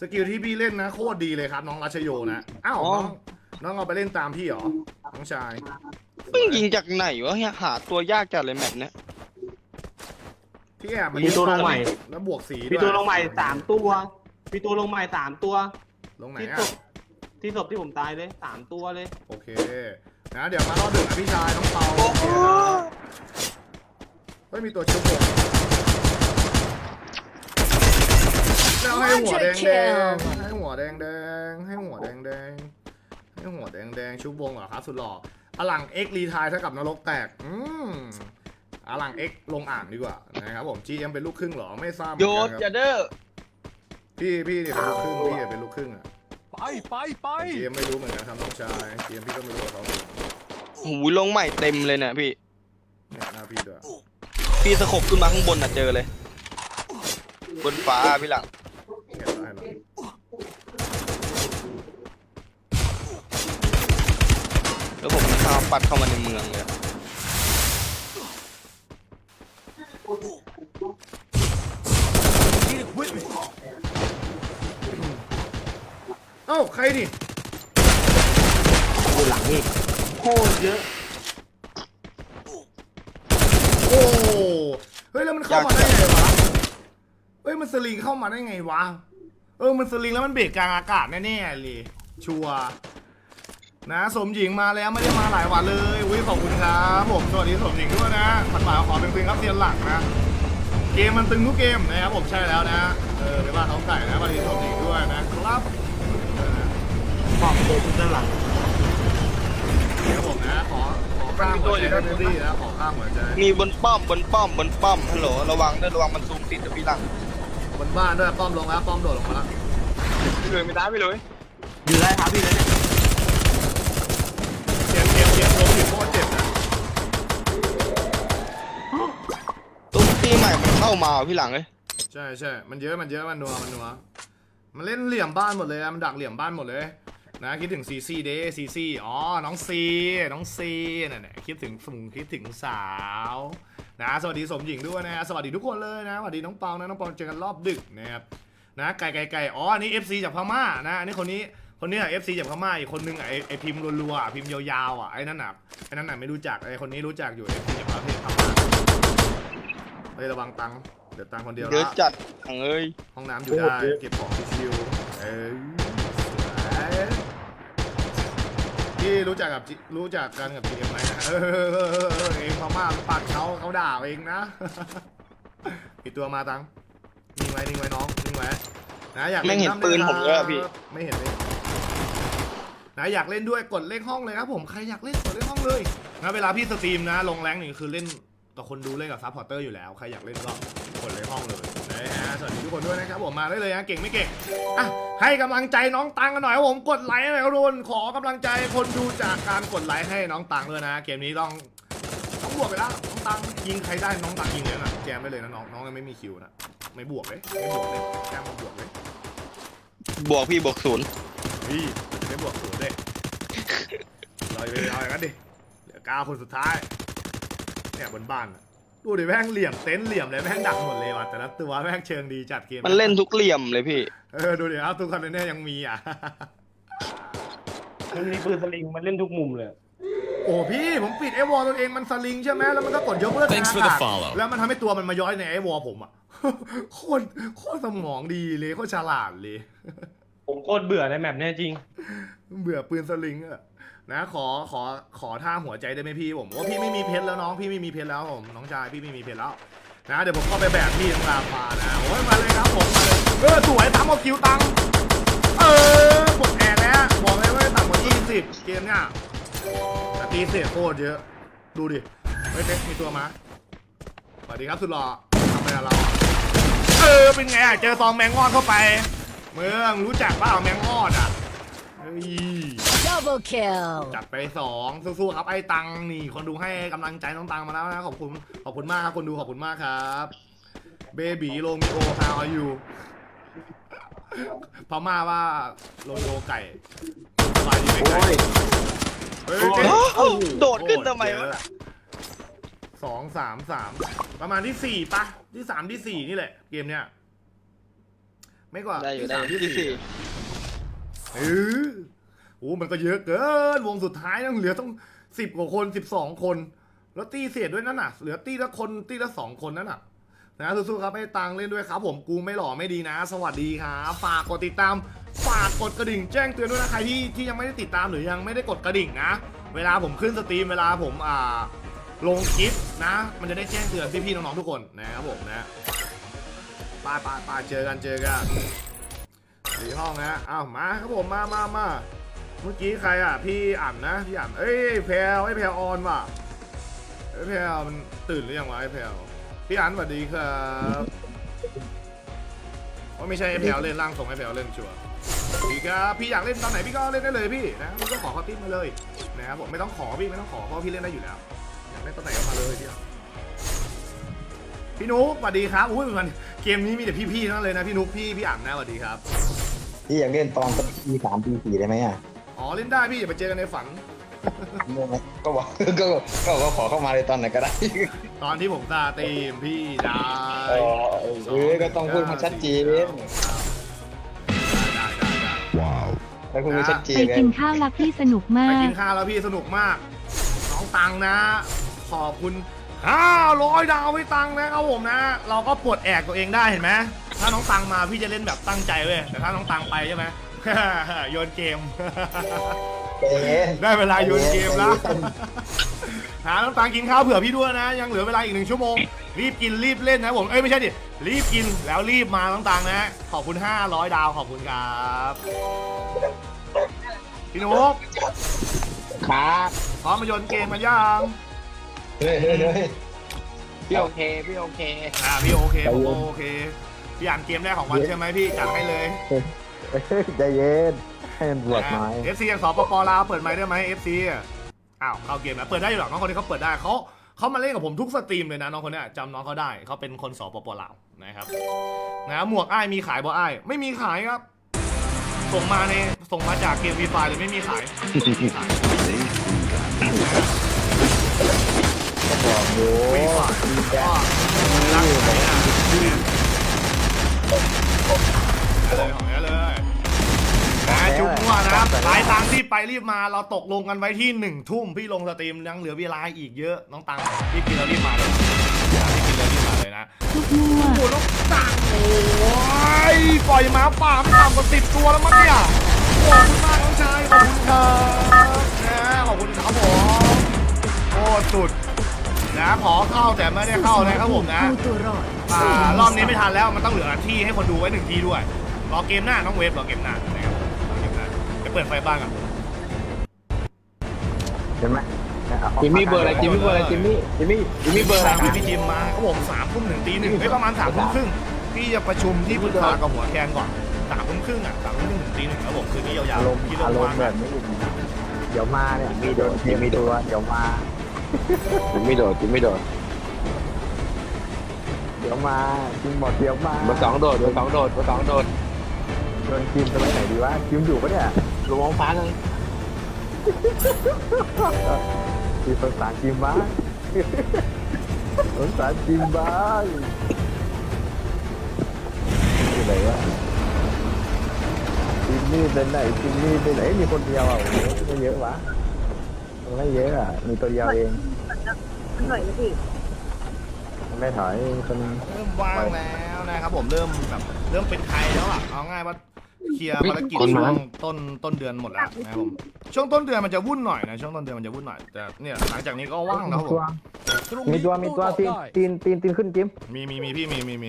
สกิลที่พี่เล่นนะโคตรดีเลยครับ น้องรัชโยนะ อ้าวอ๋อน้องน้องเอาไปเล่นตามพี่เหรอ น้องชายมึงยิงจากไหนวะเฮียหาตัวยากจัดเลยแมตช์เนี้ยพี่แอบมามีตัวลงใหม่ แล้วบวกสีมีด้วยตัวลงใหม่สามตัวมีตัวลงใหม่สามตัว ลงไหนที่ศอะพที่ศพที่ผมตายเลยสามตัวเลย โอเค นะเดี๋ยวมารอบดึกนะพี่ชายน้องเปาเฮ้ยมีตัวชุบผม แล้วให้หัวแดงแดงให้หัวแดงแดงให้หัวแดงแดงให้หัวแดงแดงชุบวงเหรอครับสุดหล่ออลังเอ็กรีทายเท่ากับนรกแตก อืมอลังเอ็กลงอ่างดีกว่านะครับผม GM เป็นลูกครึ่งเหรอไม่ทราบเหมืโยอนดกันอครับย่าเด้อพี่พี่เนี่ยเป็นลูกครึ่งพี่เนี่ยเป็นลูกครึ่งอะไปไปไป GM ไม่รู้เหมือนกันครับน้องชาย GM พี่ก็ไม่รู้กับเขาเลยหูยลงใหม่เต็มเลยเนี่ยพี่ เนี่ยหน้าพี่ด้วยพี่สะขบขึ้นมาข้างบนอะเจอเลย บนฟ้าพี่หลัง เห็นแล้วเห็นแล้ว แล้วผม ข้าวปัดเข้ามาในเมืองเลยอะ Need equipment เอ้า ใครดิอยู่หลังนี่โคตรเยอะ โอ้เฮ้ย แล้วมันเข้ามาได้ไงวะ เฮ้ย มันสลิงเข้ามาได้ไงวะ เออ มันสลิงแล้วมันเบรกกลางอากาศแน่ๆเลย ชัวร์ นะสมหญิงมาแล้วไม่ได้มาหลายวันเลยอุ้ยขอบคุณครับผมสวัสดีสมหญิงด้วยนะมันหมายขอเป็นเพลงครับเซียนหลักนะ เกมมันตึงทุกเกมนะครับผมใช่แล้วนะเออไม่ว่าท้องไก่นะสวัสดีสมหญิงด้วยนะครับเออบอกเลยทุกด้านหลังเดี๋ยวผมนะขอขอข้างหัวใจด้วยดีนะขอข้างหัวใจมีบนป้อมบนป้อมบนป้อมฮัลโหลระวังด้วยระวังมันซูมติดนะพี่หลังบนบ้านด้วยป้อมลงแล้วป้อมโดดลงมาแล้วพี่เลยไม่ได้พี่เลยอยู่ได้ครับพี่เลยเนี่ย เจ็บเจ็บเจ็บล้มอยู่โคตรเจ็บนะ ตุ้ ใหม่มันเข้ามาพี่หลังเลยใช่ใช่มันเยอะมันเยอะมันนัวมันนัวมันเล่นเหลี่ยมบ้านหมดเลยอะมันดักเหลี่ยมบ้านหมดเลย นะคิดถึงซีซีเดซีซีอ๋อน้องซีน้องซีนั่นแหละคิดถึงฝุ่งคิดถึงสาวนะสวัสดีสมหญิงด้วยนะสวัสดีทุกคนเลยนะสวัสดีน้องเปานะน้องเปาเจอกันรอบดึกนะครับนะไก่ไก่ไก่อ๋ออันนี้ FC จากพม่านะอันนี้คนนี้คนนี้อะ FC จากพม่าอีกคนนึงอะไอไอพิมพ์รัวๆพิมพ์ยาวๆอะไอ้นั่นน่ะไอ้นั่นน่ะไม่รู้จักไอคนนี้รู้จักอยู่ FC จากประเทศพม่า เฮ้ยระวังตังค์เดี๋ยวตังค์คนเดียวเยอะละจัดหลังเอ้ยห้องน้ำอยู่ได้เก็บของชิวๆเอ้ยสวยพี่รู้จักกับจิรู้จักกันกับจีเอ็มไหมนะเออเองพม่าปัดเขาเขาด่าเองนะปิดตัวมาตังนิ่งไว้นิ่งไว้น้องนิ่งไว้นะอยากแม่งเห็นล่ปืนผมด้วยอะพี่ ไม่เห็นเลยนะอยากเล่นด้วยกดเลขห้องเลยครับผมใครอยากเล่นกดเลขห้องเลยนะเวลาพี่สตรีมนะ ลงแรงหนึ่งคือเล่น ต่อคนดูเล่นกับซัพพอร์เตอร์อยู่แล้ว ใครอยากเล่นก็กดเลขห้องเลยนะฮะสวัสดีทุกคนด้วยนะครับผมมาได้เลยนะเก่งไม่เก่งอะให้กำลังใจน้องตังกันหน่อยครับผมกดไลค์หน่อยครับทุกคนขอกำลังใจคนดูจากการกดไลค์ให้น้องตังเลยนะ เกมนี้ต้องต้องบวกไปแล้วน้องตังยิงใครได้น้องตังยิงเลยนะแจมได้เลยนะน้องน้องยังไม่มีคิวนะไม่บวกเลยไม่บวกเลยแจมมาบวกเลยบวกพี่บวกศูนย์พี่จะได้บวกศูนย์เลยเราไปเอาอย่างนั้นดิเหลือเก้าคนสุดท้าย เนี่ยบนบ้านน่ะดูดิแม่งเหลี่ยมเต็นท์เหลี่ยมเลยแม่งดักหมดเลยว่ะแต่ละตัวแม่งเชิงดีจัดเกมมันเล่นทุกเหลี่ยมเลยพี่ เออดูดิเอาตัวคอนเทนเนอร์ยังมีอะ มันมีปืนสลิงมันเล่นทุกมุมเลยโอ้พี่ผมปิดไอวอลตัวเองมันสลิงใช่ไหมแล้วมันก็กดยกเลิก Thanks for the follow แล้วมันทำให้ตัวมันมาย้อยในไอวอลผมอะ โคตรโคตรสมองดีเลยโคตรฉลาดเลย ผมโคตรเบื่อในแมปเนี่ยจริง เบื่อปืนสลิงอะนะขอขอขอท่าหัวใจได้ไหมพี่ผมว่าพี่ไม่มีเพชรแล้วน้องพี่ไม่มีเพชรแล้วผมน้องชายพี่ไม่มีเพชรแล้วนะเดี๋ยวผมเข้าไปแบกพี่ตรงลาฟ้านะโอ้ยมาเลยครับผมมาเลยเออสวยตามเอาคิวตังเออกดแอร์แล้วบอกเลยว่าต่ำกว่า20เกมเนี่ยแต่ตีเสียโคตรเยอะ ดูดิเฮ้ยเน็กมีตัวมาสวัสดีครับสุดหล่อทำอะไรเราเออเป็นไงอะเจอซองแมงงอดเข้าไป เมืองรู้จักเปล่าแมงงอดอะเฮ้ย Double kill. จัดไปสองสู้ๆครับไอ้ตังนี่คนดูให้กำลังใจน้องตังมาแล้วนะขอบคุณขอบคุณมากครับคนดูขอบคุณมากครับเบบีโรมิโอ how are you พม่าว่าโรมิโอไก่สบายดีไหมไก่โอ้ยเฮ้ยเจ๊โอ้โหโดดขึ้นทำไมวะโคตรเยอสองสามสามประมาณที่สี่ปะที่สามที่สี่นี่แหละ เกมเนี้ย ไม่กว่าได้อยู่ที่ได้สามอยู่ที่ที่สี่สี่เออโอ้มันก็เยอะเกินวงสุดท้ายยังเหลือต้องสิบกว่าคนสิบสองคน แล้วตีเสียด้วยนั่นน่ะ เหลือตีละคนตีละสองคนนั่นน่ะ นะสู้ๆครับให้ตังค์เล่นด้วยครับ ผมกูไม่หล่อไม่ดีนะ สวัสดีครับฝากกดติดตามฝากกดกระดิ่งแจ้งเตือนด้วยนะใครที่ที่ยังไม่ได้ติดตามหรือยังไม่ได้กดกระดิ่งนะ เวลาผมขึ้นสตรีมเวลาผมอ่าลงคลิปนะ มันจะได้แจ้งเตือนพี่ๆน้องๆทุกคนนะครับผมนะ ปาปาปาเจอกันเจอกันสี่ห้องนะอ้าวมาครับผมมามามาเมื่อกี้ใครอะ พี่อ่ำนะ พี่อ่ำเอ้ยแพลวไอ้แพลวออนว่ะไอ้แพลวมันตื่นหรือยังวะไอ้แพลวพี่อันสวัสดีครับว่าไม่ใช่ไอ้แพลวเล่นร่างทรงไอ้แพลวเล่นชัวร์พี่ครับพี่อยากเล่นตอนไหนพี่ก็เล่นได้เลยพี่นะพี่ก็ขอเขาติ้มมาเลยนะครับผมไม่ต้องขอพี่ไม่ต้องขอเพราะพี่เล่นได้อยู่แล้วอยากเล่นตอนไหนก็มาเลยพี่ พี่นุ๊กสวัสดีครับอุ้ยมันเกมนี้มีแต่พี่ๆทั้งนั้นเลยนะพี่นุ๊กพี่พี่อ่ำนะสวัสดีครับ พี่อยากเล่นตอนสักปีสามปีสี่ได้ไหมอะอ๋อเล่นได้พี่อย่าไปเจอกันในฝัน ได้ไหมก็บอกก็ก็ก็ขอเข้ามาเลยตอนไหนก็ได้ตอนที่ผมตาตีมพี่ได้ เออเออก็ต้องพูดมาชัดเจนได้ได้ได้ได้ Wow. แล้วพูดมาชัดเจไปนไงกินข้าวรักพี่สนุกมาไปก กินข้าวแล้วพี่สนุกมาก น้องตังนะ ขอบคุณ ห้าร้อยดาวให้ตังนะครับผมนะ เราก็ปลดแอกตัวเองได้เห็นไหมถ้าน้องตังมาพี่จะเล่นแบบตั้งใจเว้ยแต่ถ้าน้องตังไปใช่ไหม โยนเกมเอ๊ะได้เวลาโยนเกมแล้ว หาน้องตังกินข้าวเผื่อพี่ด้วยนะ ยังเหลือเวลาอีกหนึ่งชั่วโมง รีบกินรีบเล่นนะผม เอ้ยไม่ใช่ดิ รีบกินแล้วรีบมาน้องตังนะ ขอบคุณ 500 ดาวขอบคุณครับพี่นุ๊กครับพร้อมมาโยนเกมกันยัง เฮ้ยเฮ้ยเฮ้ยพี่โอเค พี่โอเค อ่าพี่โอเคผมโอเคพี่อ่านเกมแรกของวันใช่ไหมพี่จัดให้เลยใจเย็นให้มันบวชหน่อยเอฟซีอย่างสปปลาวเปิดไมค์ได้ไหมเอฟซีอ้าวเข้าเกมแล้วเปิดได้อยู่หรอกน้องคนนี้เขาเปิดได้เขาเขามาเล่นกับผมทุกสตรีมเลยนะน้องคนเนี้ยจำน้องเขาได้เขาเป็นคนสปปลาวนะครับนะหมวกอ้ายมีขายบ่อ้ายไม่มีขายครับ ส่งมาในส่งมาจากเกมวีไฟเลยไม่มีขาย ไม่มีขายก็บอกอยู่ไม่มีขายก็รักไหนอะเลยของนี้เลยนะจุ๊บมั่วนะปลายตังที่ไปรีบมาเราตกลงกันไว้ที่หนึ่งทุ่มพี่ลงสตรีมยังเหลือเวลาอีกเยอะน้องตังรีบกินแล้วรีบมาเลยรีบกินแล้วรีบมาเลยนะทุกมั่วโอ้โหน้องตังโอ้ยปล่อยหมาป่าไม่ต่ำกว่าสิบตัวแล้วมั้งเนี่ยขอบคุณมากน้องชายขอบคุณครับนะขอบคุณครับผมโคตรสุด นะขอเข้าแต่ไม่ได้เข้านะครับผมนะผู้ตัวรอดอ่ารอบนี้ไม่ทันแล้วมันต้องเหลือที่ให้คนดูไว้หนึ่งที่ด้วย รอเกมหน้าน้องเวฟรอเกมหน้านะครับรอเกมหน้าจะเปิดไฟบ้างอะเห็นไหมจิมมี่เบอร์อะไรจิมมี่เบอร์อะไรจิมมี่จิมมี่จิมมี่เบอร์อะไรครับพี่จิมมาครับผมสามทุ่มถึงตีหนึ่งไม่ประมาณสามทุ่มครึ่งพี่จะประชุมที่ปรึกษากับหัวแคนก่อนสามทุ่มครึ่งอะสามทุ่มครึ่งถึงตีหนึ่งครับผมคืนนี้ยาวอารมณ์ๆพี่ลอางรมวางณ์แบบนี้อีกเดี๋ยวมาเนี่ยมีโดนทีมีตัวเดี๋ยวมา จิมมี่โดดจิมมี่โดดเดี๋ยวมาจิมบอกเดี๋ยวมาเบอร์สองโดดเบอร์สองโดดเบอร์สองโดดโดนจิมจะไปไหนดีวะจิมอยู่ปะเนี่ยลงมองฟ้าเลยจิมภาษาจิมบ้างภาษาจิมบ้างอยู่ไหนวะจิมมี่เป็นไหนจิมมี่เป็นไหนมีคนเดียวอะโอ้โหไม่เยอะวะ มันไม่เยอะอะ มีตัวเดียวเองหน่อยนะพี่มันไม่ถอยคนเริ่มว่างแล้วนะครับผมเริ่มแบบเริ่มเป็นไทยแล้วอะเอาง่ายว่าเคลียร์ภารกิจคนมาช่วงต้นต้นเดือนหมดแล้วนะครับผมช่วงต้นเดือนมันจะวุ่นหน่อยนะช่วงต้นเดือนมันจะวุ่นหน่อยแต่เนี่ยหลังจากนี้ก็ว่างแล้วครับผมมีตัวมีตัวมีตัวตีนตีนตีนตีนขึ้นจิมมีมีมีพี่มีมีมี